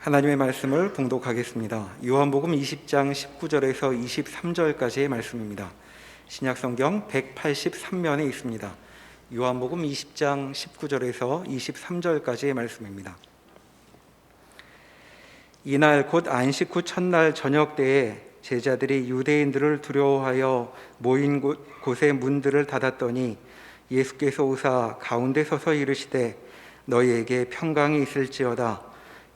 하나님의 말씀을 봉독하겠습니다. 요한복음 20장 19절에서 23절까지의 말씀입니다. 신약성경 183면에 있습니다. 요한복음 20장 19절에서 23절까지의 말씀입니다. 이날 곧 안식 후 첫날 저녁 때에 제자들이 유대인들을 두려워하여 모인 곳, 곳의 문들을 닫았더니 예수께서 오사 가운데 서서 이르시되 너희에게 평강이 있을지어다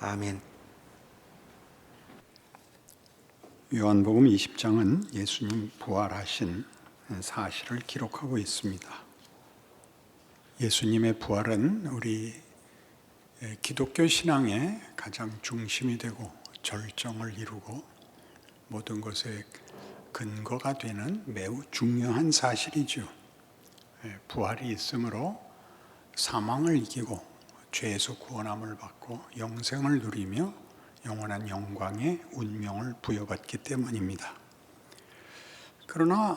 아멘. 요한복음 20장은 예수님 부활하신 사실을 기록하고 있습니다. 예수님의 부활은 우리 기독교 신앙의 가장 중심이 되고 절정을 이루고 모든 것의 근거가 되는 매우 중요한 사실이죠. 부활이 있으므로 사망을 이기고 죄에서 구원함을 받고 영생을 누리며 영원한 영광의 운명을 부여받기 때문입니다. 그러나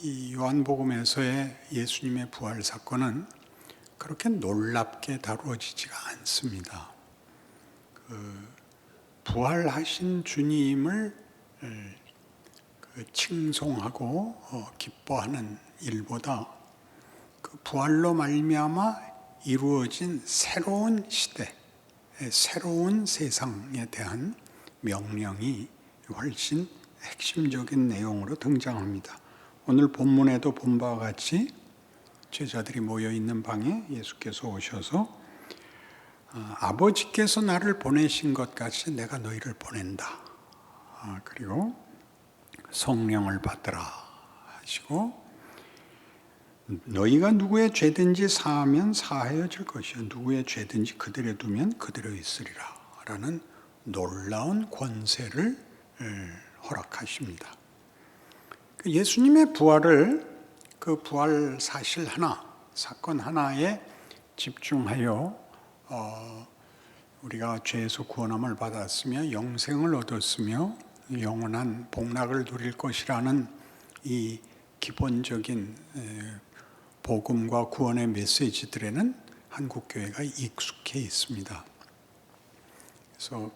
이 요한복음에서의 예수님의 부활 사건은 그렇게 놀랍게 다루어지지가 않습니다. 그 부활하신 주님을 그 칭송하고 기뻐하는 일보다 그 부활로 말미암아 이루어진 새로운 시대, 새로운 세상에 대한 명령이 훨씬 핵심적인 내용으로 등장합니다. 오늘 본문에도 본 바와 같이 제자들이 모여 있는 방에 예수께서 오셔서 아버지께서 나를 보내신 것 같이 내가 너희를 보낸다. 그리고 성령을 받으라 하시고 너희가 누구의 죄든지 사하면 사하여질 것이요 누구의 죄든지 그들에 두면 그대로 있으리라 라는 놀라운 권세를 허락하십니다. 예수님의 부활을 그 부활 사실 하나, 사건 하나에 집중하여 어, 우리가 죄에서 구원함을 받았으며 영생을 얻었으며 영원한 복락을 누릴 것이라는 이 기본적인 복음과 구원의 메시지들에는 한국 교회가 익숙해 있습니다. 그래서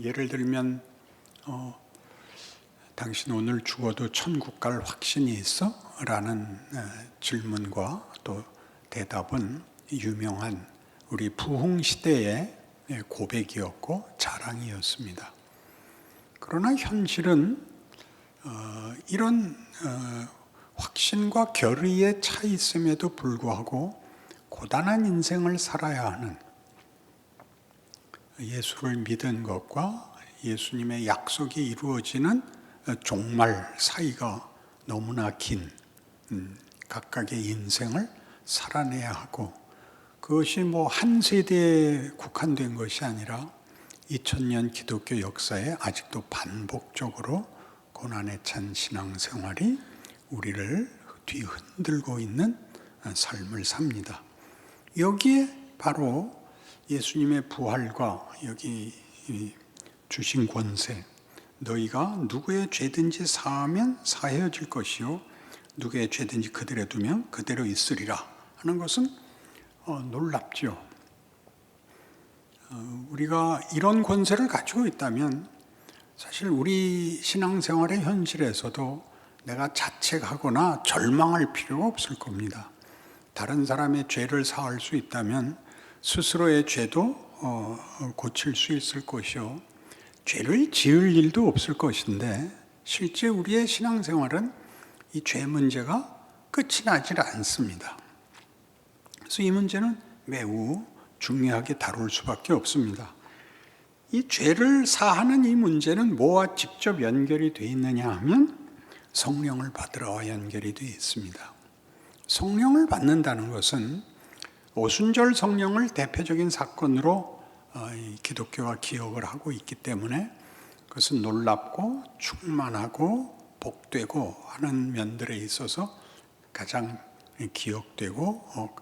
예를 들면 어, 당신 오늘 죽어도 천국 갈 확신이 있어? 라는 질문과 또 대답은 유명한 우리 부흥 시대의 고백이었고 자랑이었습니다. 그러나 현실은 어, 이런 어, 확신과 결의의 차이 있음에도 불구하고 고단한 인생을 살아야 하는 예수를 믿은 것과 예수님의 약속이 이루어지는 종말 사이가 너무나 긴 음, 각각의 인생을 살아내야 하고 그것이 뭐 한 세대에 국한된 것이 아니라 2000년 기독교 역사에 아직도 반복적으로 고난에 찬 신앙생활이 우리를 뒤흔들고 있는 삶을 삽니다. 여기에 바로 예수님의 부활과 여기 주신 권세, 너희가 누구의 죄든지 사하면 사해질 것이요 누구의 죄든지 그들에 두면 그대로 있으리라 하는 것은 어, 놀랍죠. 어, 우리가 이런 권세를 가지고 있다면 사실 우리 신앙생활의 현실에서도 내가 자책하거나 절망할 필요가 없을 겁니다. 다른 사람의 죄를 사할 수 있다면 스스로의 죄도 어, 고칠 수 있을 것이요. 죄를 지을 일도 없을 것인데 실제 우리의 신앙생활은 이 죄 문제가 끝이 나질 않습니다. 그래서 이 문제는 매우 중요하게 다룰 수밖에 없습니다. 이 죄를 사하는 이 문제는 뭐와 직접 연결이 되어 있느냐 하면 성령을 받으러와 연결이 되어 있습니다. 성령을 받는다는 것은 오순절 성령을 대표적인 사건으로 어, 이 기독교가 기억을 하고 있기 때문에 그것은 놀랍고 충만하고 복되고 하는 면들에 있어서 가장 기억되고 어,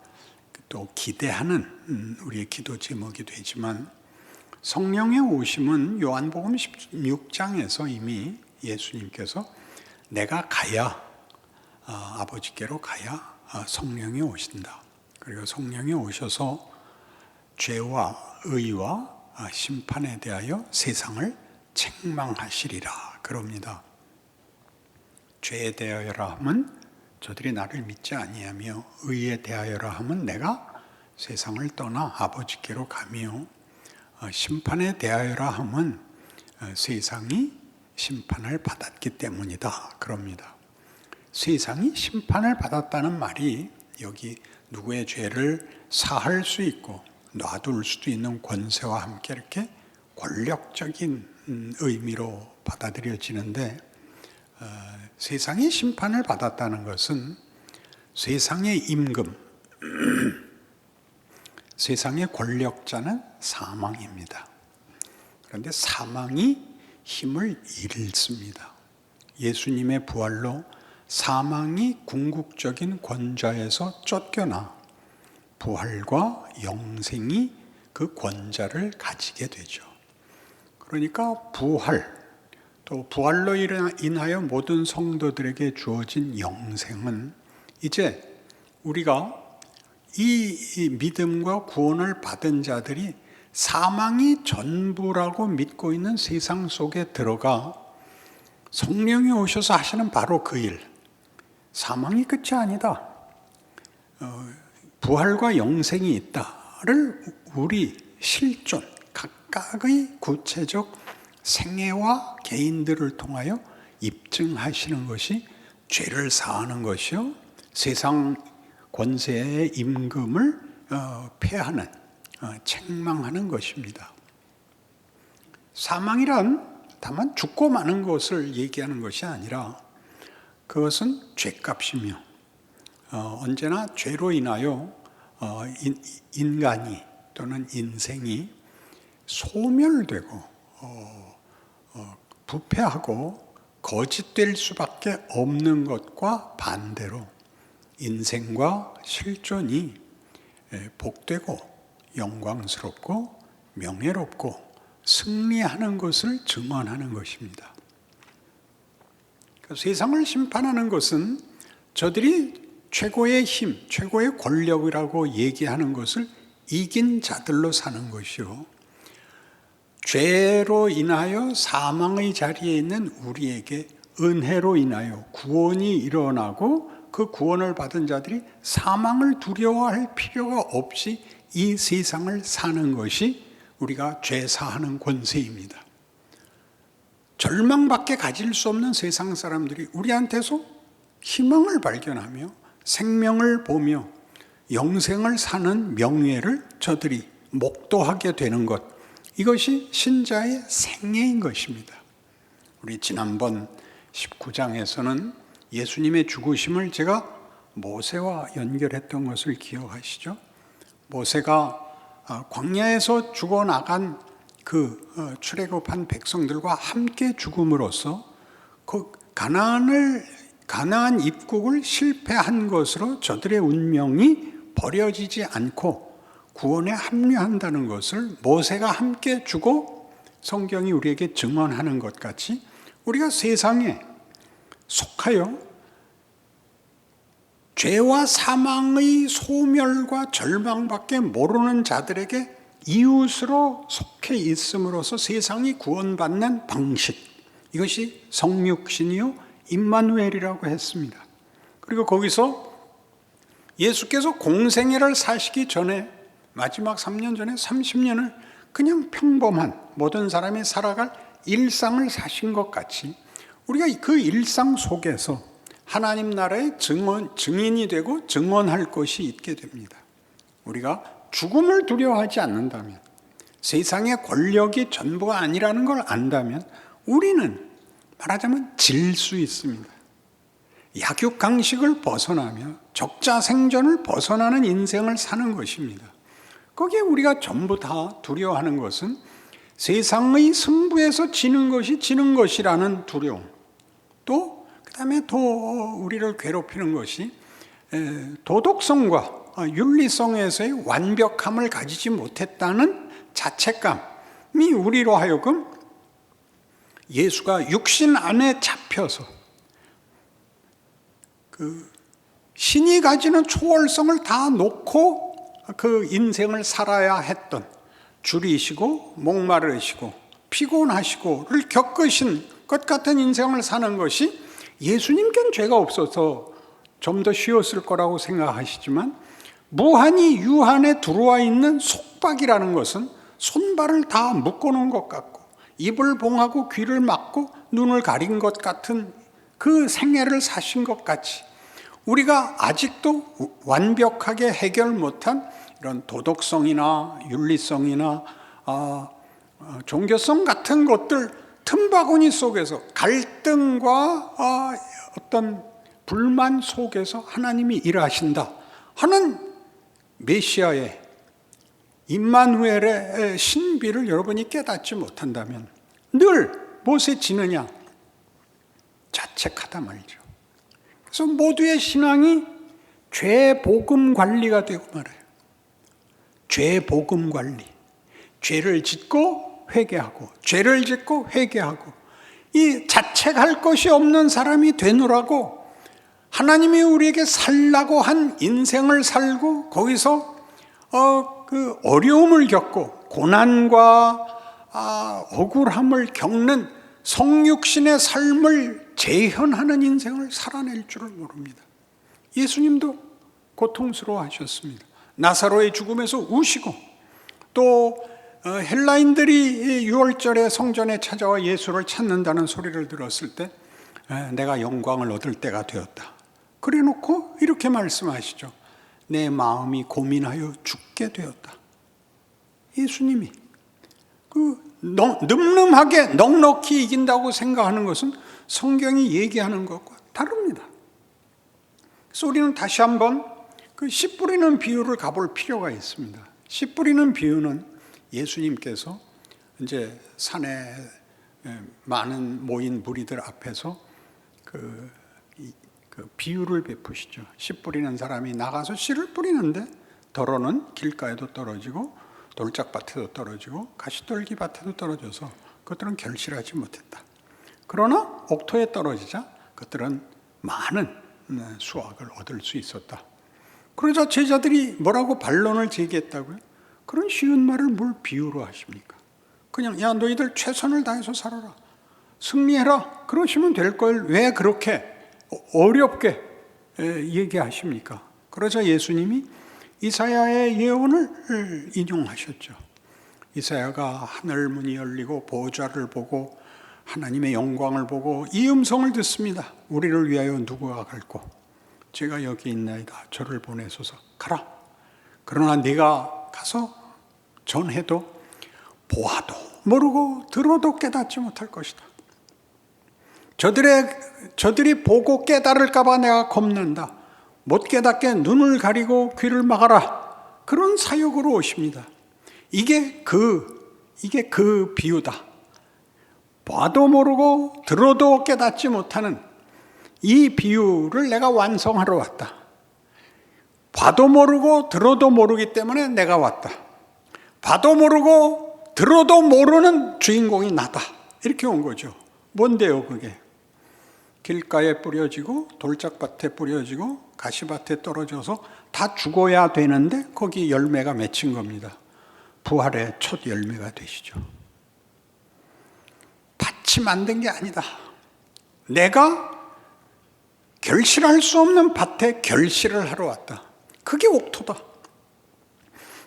또 기대하는 음, 우리의 기도 제목이 되지만 성령의 오심은 요한복음 16장에서 이미 예수님께서 내가 가야 아, 아버지께로 가야 아, 성령이 오신다. 그리고 성령이 오셔서 죄와 의와 아, 심판에 대하여 세상을 책망하시리라 그럽니다. 죄에 대하여라 함은 저들이 나를 믿지 아니하며 의에 대하여라 함은 내가 세상을 떠나 아버지께로 가며 어, 심판에 대하여라 어, 세상이 심판을 받았기 때문이다 그럽니다. 세상이 심판을 받았다는 말이 여기 누구의 죄를 사할 수 있고 놔둘 수도 있는 권세와 함께 이렇게 권력적인 음, 의미로 받아들여지는데 어, 세상이 심판을 받았다는 것은 세상의 임금, 세상의 권력자는 사망입니다. 그런데 사망이 힘을 잃습니다. 예수님의 부활로 사망이 궁극적인 권좌에서 쫓겨나 부활과 영생이 그 권자를 가지게 되죠. 그러니까 부활, 또 부활로 인하여 모든 성도들에게 주어진 영생은 이제 우리가 이 믿음과 구원을 받은 자들이 사망이 전부라고 믿고 있는 세상 속에 들어가 성령이 오셔서 하시는 바로 그 일. 사망이 끝이 아니다. 어, 부활과 영생이 있다를 우리 실존, 각각의 구체적 생애와 개인들을 통하여 입증하시는 것이 죄를 사하는 것이요. 세상 권세의 임금을 어, 폐하는, 어, 책망하는 것입니다. 사망이란 다만 죽고 마는 것을 얘기하는 것이 아니라 그것은 죄값이며 어, 언제나 죄로 인하여 어, 인, 인간이 또는 인생이 소멸되고 어, 어, 부패하고 거짓될 수밖에 없는 것과 반대로 인생과 실존이 에, 복되고 영광스럽고 명예롭고 승리하는 것을 증언하는 것입니다. 세상을 심판하는 것은 저들이 최고의 힘, 최고의 권력이라고 얘기하는 것을 이긴 자들로 사는 것이요. 죄로 인하여 사망의 자리에 있는 우리에게 은혜로 인하여 구원이 일어나고 그 구원을 받은 자들이 사망을 두려워할 필요가 없이 이 세상을 사는 것이 우리가 죄 사하는 권세입니다. 절망밖에 가질 수 없는 세상 사람들이 우리한테서 희망을 발견하며 생명을 보며 영생을 사는 명예를 저들이 목도하게 되는 것. 이것이 신자의 생애인 것입니다. 우리 지난번 19장에서는 예수님의 죽으심을 제가 모세와 연결했던 것을 기억하시죠? 모세가 아, 광야에서 죽어나간 그 어, 출애굽한 백성들과 함께 죽음으로써 그 가나안을 가나안 입국을 실패한 것으로 저들의 운명이 버려지지 않고 구원에 합류한다는 것을 모세가 함께 주고 성경이 우리에게 증언하는 것 같이 우리가 세상에 속하여 죄와 사망의 소멸과 절망밖에 모르는 자들에게 이웃으로 속해 있음으로써 세상이 구원받는 방식 이것이 성육신이요 임마누엘이라고 했습니다. 그리고 거기서 예수께서 공생애를 사시기 전에 마지막 3년 전에 30년을 그냥 평범한 모든 사람이 살아갈 일상을 사신 것 같이 우리가 그 일상 속에서 하나님 나라의 증언, 증인이 되고 증언할 것이 있게 됩니다. 우리가 죽음을 두려워하지 않는다면, 세상의 권력이 전부가 아니라는 걸 안다면, 우리는 말하자면 질 수 있습니다. 약육강식을 벗어나며 적자 생존을 벗어나는 인생을 사는 것입니다. 거기에 우리가 전부 다 두려워하는 것은 세상의 승부에서 지는 것이 지는 것이라는 두려움. 또 그다음에 더 우리를 괴롭히는 것이 에, 도덕성과 어, 윤리성에서의 완벽함을 가지지 못했다는 자책감이 우리로 하여금 예수가 육신 안에 잡혀서 그 신이 가지는 초월성을 다 놓고 그 인생을 살아야 했던 줄이시고 목마르시고 피곤하시고를 겪으신 것 같은 인생을 사는 것이 예수님께는 죄가 없어서 좀 더 쉬웠을 거라고 생각하시지만 무한히 유한에 들어와 있는 속박이라는 것은 손발을 다 묶어놓은 것 같고 입을 봉하고 귀를 막고 눈을 가린 것 같은 그 생애를 사신 것 같이 우리가 아직도 완벽하게 해결 못한 이런 도덕성이나 윤리성이나 아, 어, 종교성 같은 것들 틈바구니 속에서 갈등과 아, 어떤 불만 속에서 하나님이 일하신다 하는 메시아의 임마누엘의 신비를 여러분이 깨닫지 못한다면 늘 무엇에 지느냐 자책하다 말이죠. 그래서 모두의 신앙이 죄 복음 관리가 되고 말아요. 죄 복음 관리. 죄를 짓고 회개하고 죄를 짓고 회개하고 이 자책할 것이 없는 사람이 되느라고 하나님이 우리에게 살라고 한 인생을 살고 거기서 어 그 어려움을 겪고 고난과 아, 억울함을 겪는 성육신의 삶을 재현하는 인생을 살아낼 줄을 모릅니다. 예수님도 고통스러워하셨습니다. 나사로의 죽음에서 우시고 또 어, 헬라인들이 6월절에 성전에 찾아와 예수를 찾는다는 소리를 들었을 때 에, 내가 영광을 얻을 때가 되었다. 그래 놓고 이렇게 말씀하시죠. 내 마음이 고민하여 죽게 되었다. 예수님이 그 넉- 늠름하게 넉넉히 이긴다고 생각하는 것은 성경이 얘기하는 것과 다릅니다. 우리는 다시 한번 그 씨 뿌리는 비유를 가볼 필요가 있습니다. 씨 뿌리는 비유는 예수님께서 이제 산에 에, 많은 모인 무리들 앞에서 그, 이- 그 비유를 베푸시죠. 씨 뿌리는 사람이 나가서 씨를 뿌리는데 덜어는 길가에도 떨어지고 돌짝밭에도 떨어지고 가시떨기 밭에도 떨어져서 그것들은 결실하지 못했다. 그러나 옥토에 떨어지자 그들은 많은 네, 수확을 얻을 수 있었다. 그러자 제자들이 뭐라고 반론을 제기했다고요? 그런 쉬운 말을 뭘 비유로 하십니까? 그냥 야 너희들 최선을 다해서 살아라. 승리해라. 그러시면 될 걸 왜 그렇게 어렵게 에, 얘기하십니까? 그러자 예수님이 이사야의 예언을 인용하셨죠. 이사야가 하늘 문이 열리고 보좌를 보고 하나님의 영광을 보고 이 음성을 듣습니다. 우리를 위하여 누구가 갈고 제가 여기 있나이다. 저를 보내소서 가라. 그러나 네가 가서 전해도 보아도 모르고 들어도 깨닫지 못할 것이다. 저들의 저들이 보고 깨달을까봐 내가 겁난다. 못 깨닫게 눈을 가리고 귀를 막아라. 그런 사역으로 오십니다. 이게 그 이게 그 비유다. 봐도 모르고 들어도 깨닫지 못하는 이 비유를 내가 완성하러 왔다. 봐도 모르고 들어도 모르기 때문에 내가 왔다. 봐도 모르고 들어도 모르는 주인공이 나다. 이렇게 온 거죠. 뭔데요, 그게? 길가에 뿌려지고 돌짝밭에 뿌려지고 가시밭에 떨어져서 다 죽어야 되는데 거기 열매가 맺힌 겁니다. 부활의 첫 열매가 되시죠. 밭이 만든 게 아니다. 내가 결실할 수 없는 밭에 결실을 하러 왔다. 그게 옥토다.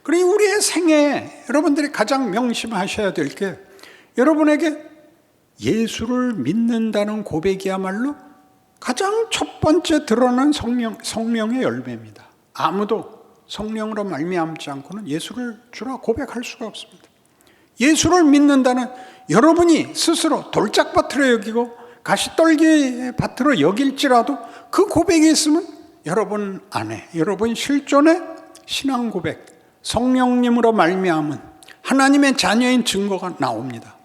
그리고 우리의 생애 여러분들이 가장 명심하셔야 될 게 여러분에게 예수를 믿는다는 고백이야말로 가장 첫 번째 드러난 성령, 성령의 열매입니다. 아무도 성령으로 말미암지 않고는 예수를 주라 고백할 수가 없습니다. 예수를 믿는다는 여러분이 스스로 돌짝밭으로 여기고 가시떨기 밭으로 여길지라도 그 고백이 있으면 여러분 안에 여러분 실존의 신앙 고백 성령님으로 말미암은 하나님의 자녀인 증거가 나옵니다.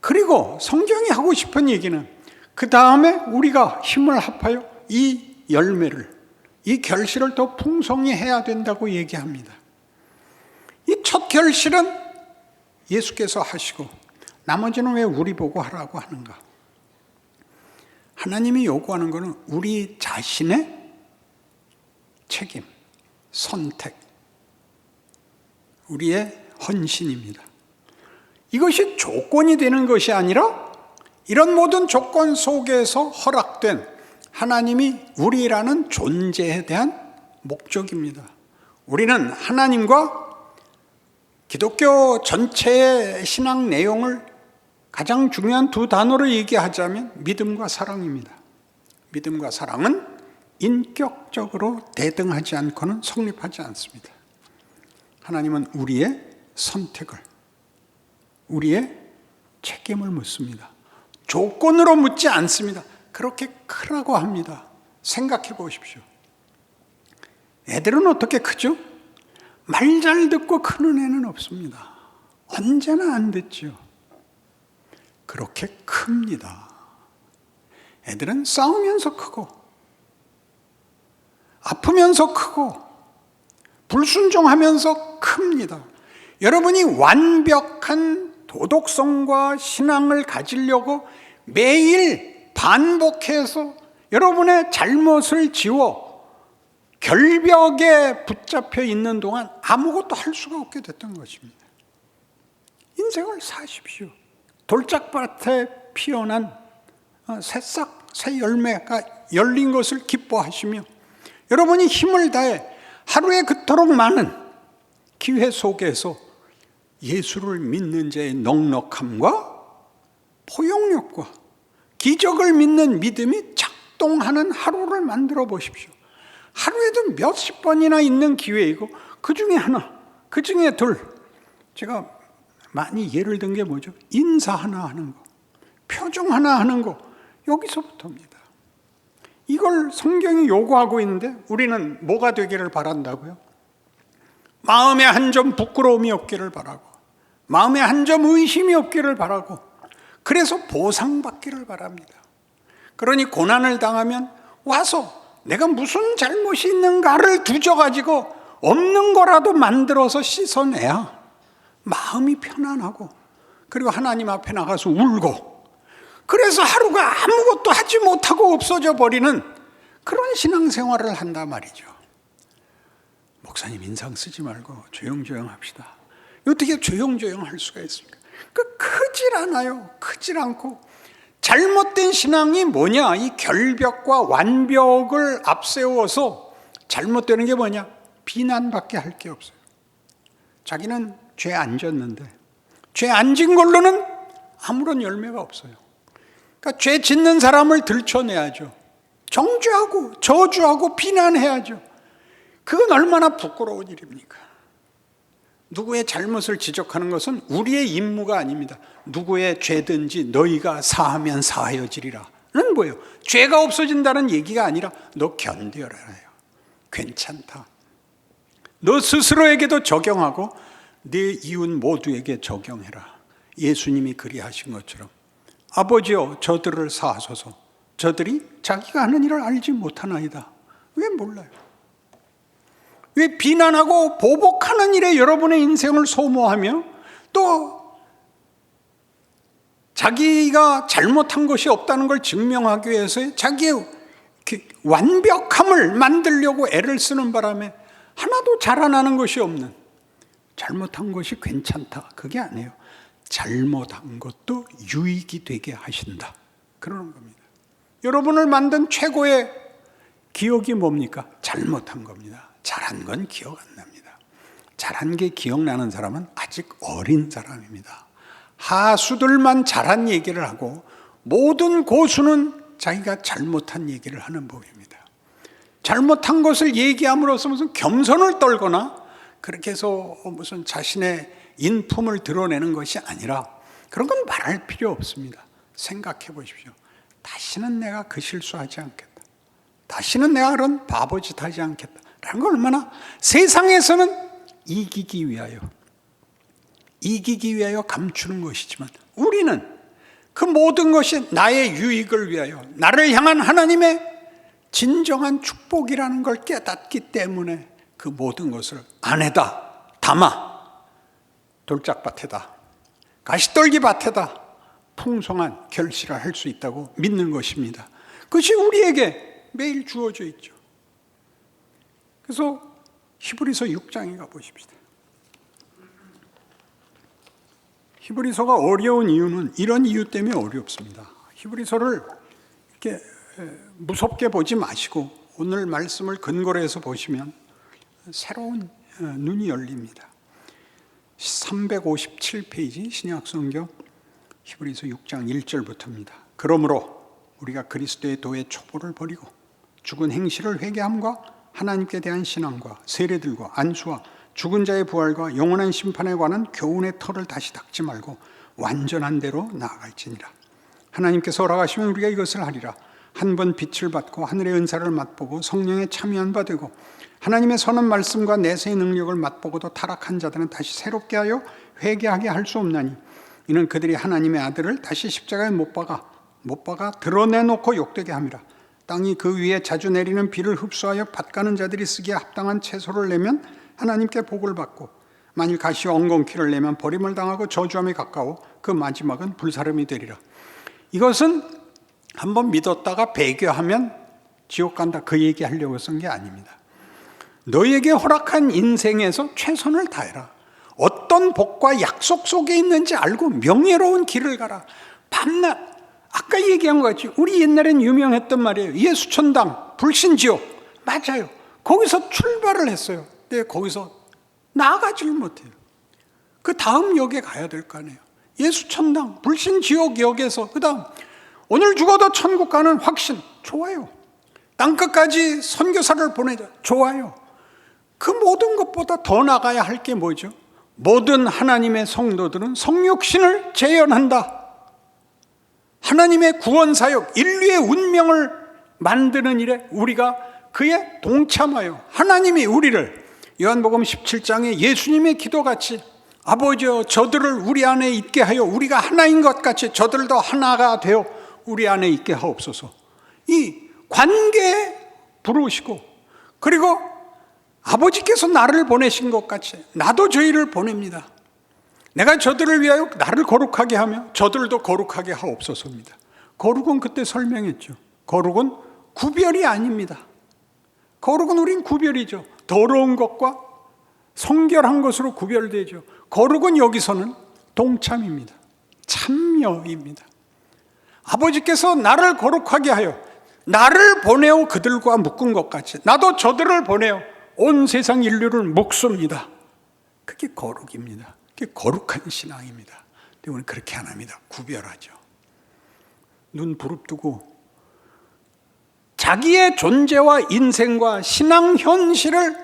그리고 성경이 하고 싶은 얘기는 그 다음에 우리가 힘을 합하여 이 열매를 이 결실을 더 풍성히 해야 된다고 얘기합니다. 이 첫 결실은 예수께서 하시고 나머지는 왜 우리 보고 하라고 하는가? 하나님이 요구하는 것은 우리 자신의 책임, 선택, 우리의 헌신입니다. 이것이 조건이 되는 것이 아니라 이런 모든 조건 속에서 허락된 하나님이 우리라는 존재에 대한 목적입니다. 우리는 하나님과 기독교 전체의 신앙 내용을 가장 중요한 두 단어로 얘기하자면 믿음과 사랑입니다. 믿음과 사랑은 인격적으로 대등하지 않고는 성립하지 않습니다. 하나님은 우리의 선택을, 우리의 책임을 묻습니다. 조건으로 묻지 않습니다. 그렇게 크라고 합니다. 생각해 보십시오. 애들은 어떻게 크죠? 말 잘 듣고 크는 애는 없습니다. 언제나 안 듣죠. 그렇게 큽니다. 애들은 싸우면서 크고, 아프면서 크고, 불순종하면서 큽니다. 여러분이 완벽한 도덕성과 신앙을 가지려고 매일 반복해서 여러분의 잘못을 지워 결벽에 붙잡혀 있는 동안 아무것도 할 수가 없게 됐던 것입니다. 인생을 사십시오. 돌짝밭에 피어난 어, 새싹, 새 열매가 열린 것을 기뻐하시며 여러분이 힘을 다해 하루에 그토록 많은 기회 속에서 예수를 믿는 자의 넉넉함과 포용력과 기적을 믿는 믿음이 작동하는 하루를 만들어 보십시오. 하루에도 몇십 번이나 있는 기회이고 그 중에 하나, 그 중에 둘. 제가 많이 예를 든 게 뭐죠? 인사 하나 하는 거, 표정 하나 하는 거 여기서부터입니다. 이걸 성경이 요구하고 있는데 우리는 뭐가 되기를 바란다고요? 마음에 한 점 부끄러움이 없기를 바라고, 마음에 한 점 의심이 없기를 바라고, 그래서 보상받기를 바랍니다. 그러니 고난을 당하면 와서 내가 무슨 잘못이 있는가를 두져가지고 없는 거라도 만들어서 씻어내야 마음이 편안하고 그리고 하나님 앞에 나가서 울고 그래서 하루가 아무것도 하지 못하고 없어져 버리는 그런 신앙생활을 한단 말이죠. 목사님 인상 쓰지 말고 조용조용 합시다. 어떻게 조용조용 할 수가 있습니까? 그 크질 않아요. 크질 않고 잘못된 신앙이 뭐냐? 이 결벽과 완벽을 앞세워서 잘못되는 게 뭐냐? 비난밖에 할 게 없어요. 자기는 죄 안 졌는데 죄 안 진 걸로는 아무런 열매가 없어요. 그러니까 죄 짓는 사람을 들춰내야죠. 정죄하고 저주하고 비난해야죠. 그건 얼마나 부끄러운 일입니까? 누구의 잘못을 지적하는 것은 우리의 임무가 아닙니다. 누구의 죄든지 너희가 사하면 사하여지리라. 는 뭐예요? 죄가 없어진다는 얘기가 아니라 너 견뎌라요. 괜찮다. 너 스스로에게도 적용하고 네 이웃 모두에게 적용해라. 예수님이 그리하신 것처럼 아버지여 저들을 사하소서. 저들이 자기가 하는 일을 알지 못하나이다. 왜 몰라요? 왜 비난하고 보복하는 일에 여러분의 인생을 소모하며 또 자기가 잘못한 것이 없다는 걸 증명하기 위해서 자기의 완벽함을 만들려고 애를 쓰는 바람에 하나도 자라나는 것이 없는 잘못한 것이 괜찮다. 그게 아니에요. 잘못한 것도 유익이 되게 하신다. 그러는 겁니다. 여러분을 만든 최고의 기억이 뭡니까? 잘못한 겁니다. 잘한 건 기억 안 납니다. 잘한 게 기억나는 사람은 아직 어린 사람입니다. 하수들만 잘한 얘기를 하고 모든 고수는 자기가 잘못한 얘기를 하는 법입니다. 잘못한 것을 얘기함으로써 무슨 겸손을 떨거나 그렇게 해서 무슨 자신의 인품을 드러내는 것이 아니라 그런 건 말할 필요 없습니다. 생각해 보십시오. 다시는 내가 그 실수하지 않겠다. 다시는 내가 그런 바보짓 하지 않겠다. 라는 걸 얼마나 세상에서는 이기기 위하여 이기기 위하여 감추는 것이지만 우리는 그 모든 것이 나의 유익을 위하여 나를 향한 하나님의 진정한 축복이라는 걸 깨닫기 때문에 그 모든 것을 안에다 담아 돌짝밭에다 가시떨기 밭에다 풍성한 결실을 할 수 있다고 믿는 것입니다. 그것이 우리에게 매일 주어져 있죠. 그래서 히브리서 6장에 가 보십시다. 히브리서가 어려운 이유는 이런 이유 때문에 어렵습니다. 히브리서를 이렇게 무섭게 보지 마시고 오늘 말씀을 근거로 해서 보시면 새로운 어, 눈이 열립니다. 357페이지 신약 성경 히브리서 6장 1절부터입니다. 그러므로 우리가 그리스도의 도의 초보를 버리고 죽은 행실을 회개함과 하나님께 대한 신앙과 세례들과 안수와 죽은 자의 부활과 영원한 심판에 관한 교훈의 털을 다시 닦지 말고 완전한 대로 나아갈지니라. 하나님께서 허락하시면 우리가 이것을 하리라. 한 번 빛을 받고 하늘의 은사를 맛보고 성령에 참여한 바 되고 하나님의 선한 말씀과 내세의 능력을 맛보고도 타락한 자들은 다시 새롭게 하여 회개하게 할 수 없나니 이는 그들이 하나님의 아들을 다시 십자가에 못 박아 못 박아 드러내놓고 욕되게 함이라 땅이 그 위에 자주 내리는 비를 흡수하여 밭가는 자들이 쓰기에 합당한 채소를 내면 하나님께 복을 받고 만일 가시와 엉겅퀴를 내면 버림을 당하고 저주함에 가까워 그 마지막은 불사름이 되리라 이것은 한번 믿었다가 배교하면 지옥 간다 그 얘기 하려고 쓴 게 아닙니다. 너에게 허락한 인생에서 최선을 다해라. 어떤 복과 약속 속에 있는지 알고 명예로운 길을 가라. 밤낮 아까 얘기한 것 같이 우리 옛날엔 유명했던 말이에요. 예수천당 불신지옥 맞아요. 거기서 출발을 했어요. 근데 거기서 나아가지를 못해요. 그 다음 역에 가야 될 거 아니에요. 예수천당 불신지옥 역에서 그 다음 오늘 죽어도 천국 가는 확신 좋아요. 땅끝까지 선교사를 보내자 좋아요. 그 모든 것보다 더 나가야 할 게 뭐죠? 모든 하나님의 성도들은 성육신을 재현한다. 하나님의 구원 사역, 인류의 운명을 만드는 일에 우리가 그에 동참하여 하나님이 우리를 요한복음 17장에 예수님의 기도같이 아버지여 저들을 우리 안에 있게 하여 우리가 하나인 것 같이 저들도 하나가 되어 우리 안에 있게 하옵소서. 이 관계에 부르시고 그리고 아버지께서 나를 보내신 것 같이 나도 저희를 보냅니다. 내가 저들을 위하여 나를 거룩하게 하며 저들도 거룩하게 하옵소서입니다. 거룩은 그때 설명했죠. 거룩은 구별이 아닙니다. 거룩은 우린 구별이죠. 더러운 것과 성결한 것으로 구별되죠. 거룩은 여기서는 동참입니다. 참여입니다. 아버지께서 나를 거룩하게 하여 나를 보내어 그들과 묶은 것 같이 나도 저들을 보내어 온 세상 인류를 묶습니다. 그게 거룩입니다. 그게 거룩한 신앙입니다. 근데 우리는 그렇게 안 합니다. 구별하죠. 눈 부릅뜨고 자기의 존재와 인생과 신앙 현실을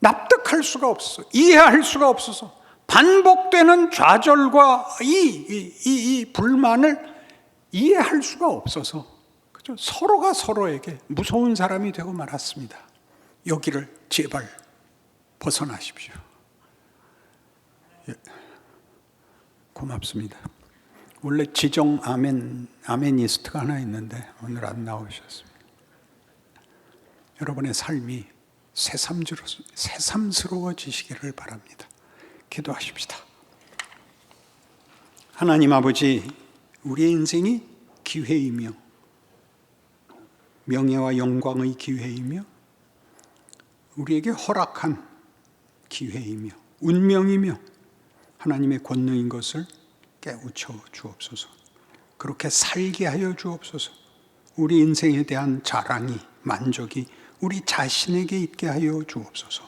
납득할 수가 없어. 이해할 수가 없어서 반복되는 좌절과 이, 이, 이, 이 불만을 이해할 수가 없어서 그죠? 서로가 서로에게 무서운 사람이 되고 말았습니다. 여기를 제발 벗어나십시오. 예. 고맙습니다. 원래 지정 아멘 아멘이스트가 하나 있는데 오늘 안 나오셨습니다. 여러분의 삶이 새삼스러, 새삼스러워지시기를 바랍니다. 기도하십시다. 하나님 아버지, 우리의 인생이 기회이며 명예와 영광의 기회이며 우리에게 허락한 기회이며 운명이며 하나님의 권능인 것을 깨우쳐 주옵소서. 그렇게 살게 하여 주옵소서. 우리 인생에 대한 자랑이 만족이 우리 자신에게 있게 하여 주옵소서.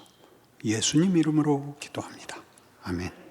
예수님 이름으로 기도합니다. 아멘.